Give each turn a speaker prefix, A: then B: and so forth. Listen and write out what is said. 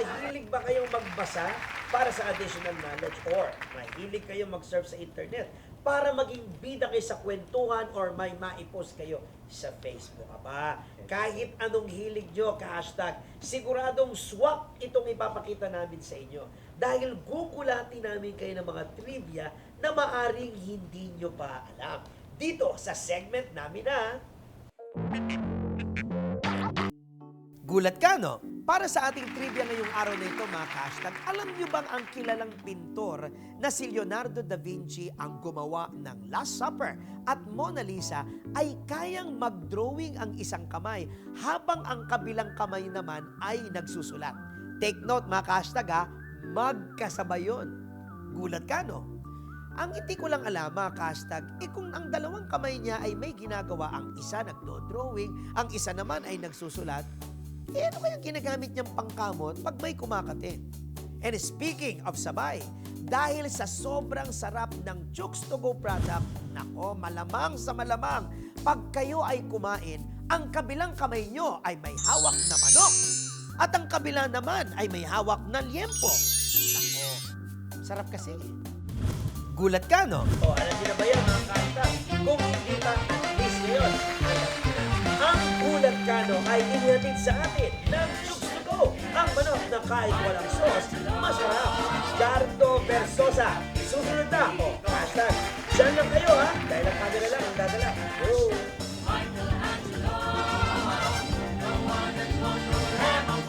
A: mahilig ba kayong magbasa para sa additional knowledge or mahilig kayong mag-surf sa internet para maging bida kayo sa kwentuhan or may maipost kayo sa Facebook. Aba, kahit anong hilig nyo, ka-hashtag, siguradong swak itong ipapakita namin sa inyo. Dahil gugulatin namin kayo ng mga trivia na maaring hindi nyo pa alam. Dito sa segment namin na Gulat ka, no? Para sa ating trivia ngayong araw na ito, mga hashtag, alam niyo bang ang kilalang pintor na si Leonardo da Vinci ang gumawa ng Last Supper at Mona Lisa ay kayang mag-drawing ang isang kamay habang ang kabilang kamay naman ay nagsusulat. Take note, mga hashtag, ha? Magkasabay yun. Gulat ka, no? Ang hindi ko lang alam, mga hashtag, eh kung ang dalawang kamay niya ay may ginagawa, ang isa nagdo-drawing, ang isa naman ay nagsusulat, eh ano kayang ginagamit niyang pangkamot pag may kumakatin? And speaking of sabay, dahil sa sobrang sarap ng Chooks to Go product, nako, malamang sa malamang, pag kayo ay kumain, ang kabilang kamay nyo ay may hawak na manok. At ang kabila naman ay may hawak na liempo. Nako, sarap kasi. Gulat ka, no? O, alam niyo na ba yan, mga kanta? Kung hindi pa, please ngayon. Ang gulat ka, no, ay inihatid sa atin kahit walang sauce, masarap. Dardo Versosa. Susunod na ako. Hashtag. Diyan lang kayo.